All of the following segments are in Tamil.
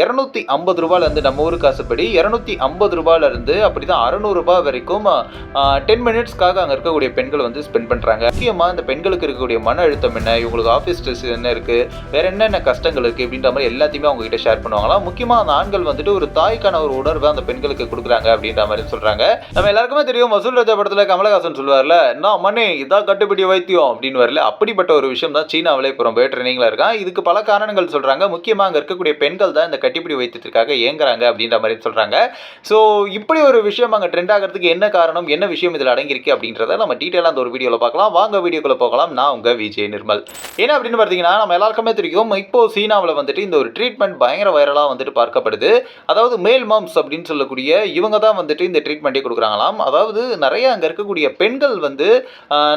இரநூத்தி ஐம்பது ரூபாயிலேருந்து நம்ம ஊர் காசுப்படி இரநூத்தி ஐம்பது ரூபாயிலேருந்து அப்படி தான் அறநூறுபா வரைக்கும் டென் மினிட்ஸ்க்காக அங்கே இருக்கக்கூடிய பெண்கள் வந்து ஸ்பெண்ட் பண்ணுறாங்க முக்கியமாக இந்த பெண்களுக்கு இருக்கக்கூடிய மன அழுத்தம் என்ன இவங்களுக்கு ஆஃபீஸ் ஸ்ட்ரெஸ் என்ன இருக்குது வேற என்னென்ன கஷ்டங்கள் இருக்குது அப்படின்ற மாதிரி எல்லாத்தையுமே அவங்க கிட்ட ஷேர் பண்ணுவாங்களாம். முக்கியமாக அந்த ஆண்கள் வந்துட்டு ஒரு தாய்க்கான ஒரு உணர்வை அந்த பெண்களுக்கு கொடுக்குறாங்க அப்படின்ற மாதிரி சொல்கிறாங்க நம்ம எல்லாருக்குமே தெரியும் வசூல் ராஜா படத்தில் கமலஹாசன் சொல்லுவார்ல நான் மணி இதான் கட்டுப்படி வைத்தியம் அப்படின்னு வரல. அப்படிப்பட்ட ஒரு விஷயம் தான் சீனாவிலே இப்போ ரொம்ப ட்ரெயினிங்கில் இருக்கான். இதுக்கு பல காரணங்கள் சொல்கிறாங்க முக்கியமாக அங்கே இருக்கக்கூடிய பெண்கள் தான் இந்த கட்டிப்பிடி வைத்தியத்திற்காக ஏங்குறாங்க அப்படின்ற மாதிரி சொல்கிறாங்க ஸோ இப்படி ஒரு விஷயம் அங்கே ட்ரெண்ட் ஆகிறதுக்கு என்ன காரணம் என்ன விஷயம் இதில் அடங்கியிருக்கு அப்படின்றத நம்ம டீட்டெயிலாக அந்த ஒரு வீடியோவில் பார்க்கலாம். வாங்க வீடியோக்குள்ளே போகலாம். நான் உங்கள் விஜய் நிர்மல். ஏன் அப்படின்னு பார்த்தீங்கன்னா நம்ம எல்லாருக்குமே தெரியும் இப்போ சீனாவில் வந்துட்டு இந்த ஒரு ட்ரீட்மெண்ட் பயங்கர வைரலாக வந்துட்டு பார்க்கப்படுது. அதாவது மேல் மாம்ஸ் அப்படின்னு சொல்லக்கூடிய இவங்க தான் வந்துட்டு இந்த ட்ரீட்மெண்ட்டே கொடுக்குறாங்களாம். அதாவது நிறைய அங்கே இருக்கக்கூடிய பெண்கள் வந்து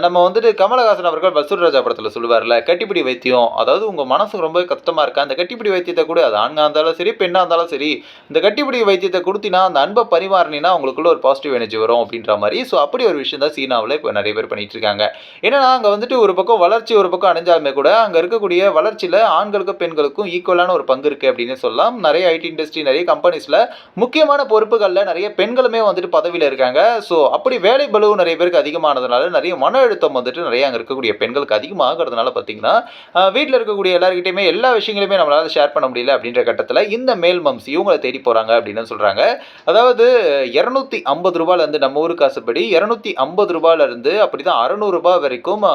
நம்ம வந்துட்டு கமலஹாசன் அவர்கள் வசூல் ராஜா படத்தில் சொல்லுவார்ல கட்டிப்பிடி வைத்தியம். அதாவது உங்கள் மனசு ரொம்ப கஷ்டமாக இருக்கா? அந்த கட்டிப்பிடி வைத்தியத்தை கூட அது ஆண்கா இருந்தாலும் சரி பெண்ணாக இருந்தாலும் சரி இந்த கட்டிப்பிடி வைத்தியத்தை கொடுத்தினா அந்த அன்பை பரிமாறினா உங்களுக்குள்ள ஒரு பாசிட்டிவ் எனர்ஜி வரும் அப்படின்ற மாதிரி. ஸோ அப்படி ஒரு விஷயம் தான் சீனாவில் இப்போ நிறைய பேர் பண்ணிட்டு இருக்காங்க. என்னன்னா அங்கே வந்துட்டு ஒரு பக்கம் வளர்ச்சி ஒரு பக்கம் அடைஞ்சாலுமே கூட அங்கே இருக்கக்கூடிய வளர்ச்சியில் ஆண்களுக்கும் பெண்களுக்கும் ஈக்குவலான ஒரு பங்கு இருக்குது அப்படின்னு சொல்லலாம். நிறைய ஐடி இண்டஸ்ட்ரி நிறைய கம்பெனிஸில் முக்கியமான பொறுப்புகளில் நிறைய பெண்களுமே வந்துட்டு பதவியில் இருக்காங்க. ஸோ அப்படி வேலை பலுவும் நிறைய பேருக்கு அதிகமானதுனால நிறைய மன அழுத்தம் வந்துட்டு நிறைய அங்கே இருக்கக்கூடிய பெண்களுக்கு அதிகமாகிறதுனால பார்த்தீங்கன்னா வீட்டில் இருக்கக்கூடிய எல்லாருக்கிட்டையுமே எல்லா விஷயங்களையுமே நம்மளால் ஷேர் பண்ண முடியல அப்படின்ற கட்டத்தில் இந்த மேல் மம்ஸ் இவங்களை தேடி போகிறாங்க அப்படின்னு சொல்கிறாங்க அதாவது இரநூத்தி ஐம்பது ரூபாயிலேருந்து நம்ம ஊர் காசுப்படி இரநூத்தி ஐம்பது ரூபாயிலேருந்து அப்படி தான் அறநூறுபா வரைக்கும்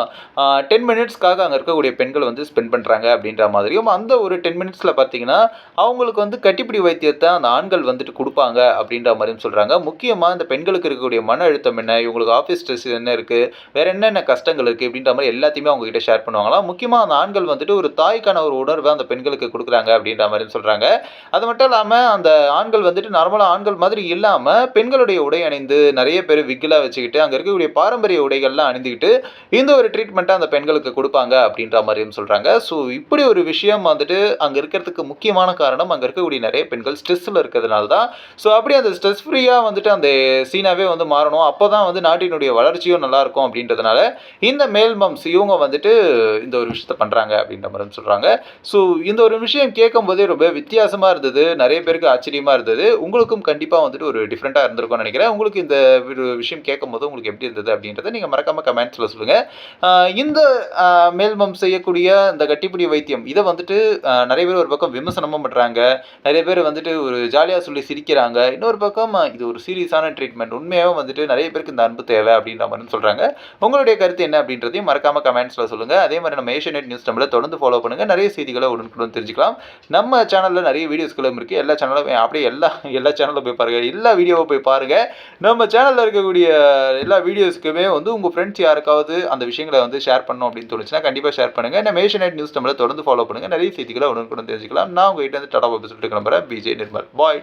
டென் மினிட்ஸ்க்காக அங்கே இருக்கக்கூடிய பெண்கள் வந்து ஸ்பெண்ட் பண்ணுறாங்க அப்படின்ற மாதிரியும் அந்த ஒரு டென் மினிட்ஸில் பார்த்தீங்கன்னா அவங்களுக்கு வந்து கட்டிப்பிடி வைத்தியத்தை அந்த ஆண்கள் வந்துட்டு கொடுப்பாங்க அப்படின்ற மாதிரியும் சொல்கிறாங்க முக்கியமாக இந்த பெண்களுக்கு இருக்கக்கூடிய மன அழுத்தம் என்ன இவங்களுக்கு ஆஃபீஸ் ஸ்ட்ரெஸ் என்ன இருக்குது வேறு என்னென்ன கஷ்டங்கள் இருக்குது அப்படின்ற மாதிரி எல்லாத்தையுமே அவங்ககிட்ட ஷேர் பண்ணுவாங்களாம். முக்கியமாக அந்த ஆண்கள் வந்துட்டு ஒரு தாய்க்கான ஒரு உணர்வை அந்த பெண்களுக்கு கொடுக்குறாங்க அப்படின்ற மாதிரியும் சொல்கிறாங்க அது மட்டும் இல்லாமல் அந்த ஆண்கள் வந்துட்டு நார்மலாக ஆண்கள் மாதிரி இல்லாமல் பெண்களுடைய உடை அணிந்து நிறைய பேர் விக்கிலாக வச்சுக்கிட்டு அங்கே இருக்கக்கூடிய பாரம்பரிய உடைகள்லாம் அணிந்துக்கிட்டு இந்த ஒரு ட்ரீட்மெண்ட்டை அந்த பெண்களுக்கு கொடுப்பாங்க அப்படின்ற மாதிரியும் சொல்கிறாங்க ஸோ இப்படி ஒரு விஷயம் வந்துட்டு அங்கே இருக்கிறதுக்கு முக்கியமான காரணம் அங்கே இருக்கக்கூடிய நிறைய பெண்கள் ஸ்ட்ரெஸ்ஸில் இருக்கிறதுனால தான் ஸோ அப்படி அந்த ஸ்ட்ரெஸ் ஃப்ரீயாக வந்துட்டு அந்த சீனாவே வந்து மாறணும். அப்போ தான் வந்து நாட்டினுடைய வளர்ச்சியும் நல்லாயிருக்கும் அப்படின்றதுனால இந்த மேல்மம்ஸ் இவங்க வந்துட்டு இந்த ஒரு விஷயத்த பண்ணுறாங்க அப்படின்ற மாதிரி சொல்கிறாங்க ஸோ இந்த ஒரு விஷயம் கேட்கும் போதே ரொம்ப வித்தியாசமாக இருந்தது நிறைய பேருக்கு ஆச்சரியமாக இருந்தது. உங்களுக்கும் கண்டிப்பாக வந்துட்டு ஒரு டிஃப்ரெண்ட்டாக இருந்திருக்கும்னு நினைக்கிறேன். உங்களுக்கு இந்த ஒரு விஷயம் கேட்கும் போது உங்களுக்கு எப்படி இருந்தது அப்படின்றத நீங்கள் மறக்காமல் கமெண்ட்ஸில் சொல்லுங்கள் இந்த மேல்மம் செய்யக்கூடிய இந்த கட்டிப்பிடி வைத்தியம் இதை வந்துட்டு நிறைய பேர் ஒரு பக்கம் விமர்சனமும் பண்ணுறாங்க நிறைய பேர் வந்துட்டு ஒரு ஜாலியாக சொல்லி சிரிக்கிறாங்க. இன்னொரு பக்கம் இது ஒரு சீரியஸான ட்ரீட்மெண்ட் உண்மையாகவும் வந்துட்டு நிறைய பேருக்கு இந்த அன்பு தேவை அப்படின்ற மாதிரி சொல்கிறாங்க உங்களுடைய கருத்து என்ன அப்படின்றதையும் மறக்காமல் கமெண்ட்ஸில் சொல்லுங்கள் அதே மாதிரி நம்ம ஏஷியநெட் நியூஸ் தமிழை தொடர்ந்து ஃபாலோ பண்ணுங்கள் நிறைய செய்திகளை உடனுக்குடன் தெரிஞ்சுக்கலாம். நம்ம சேனலில் நிறைய வீடியோஸ்களும் இருக்குது எல்லா சேனலும் அப்படியே எல்லா எல்லா சேனலும் போய் பாருங்கள் எல்லா வீடியோவும் போய் பாருங்கள் நம்ம சேனலில் இருக்கக்கூடிய எல்லா வீடியோஸ்க்குமே வந்து உங்கள் ஃப்ரெண்ட்ஸ் யாருக்காவது அந்த விஷயங்களை வந்து ஷேர் பண்ணணும் அப்படின்னு தோணுச்சுன்னா கண்டிப்பாக ஷேர் பண்ணுங்கள் நம்ம நைட் நியூஸ் தமிழை தொடர்ந்து ஃபாலோ பண்ணுங்கள் நிறைய செய்திகளை உடனுக்குடன் தெரிஞ்சுக்கலாம். நான் உங்ககிட்ட வந்து டாடா பாபு சொல்லிட்டு கிளம்புறேன். பிஜே நிர்மல். பாய்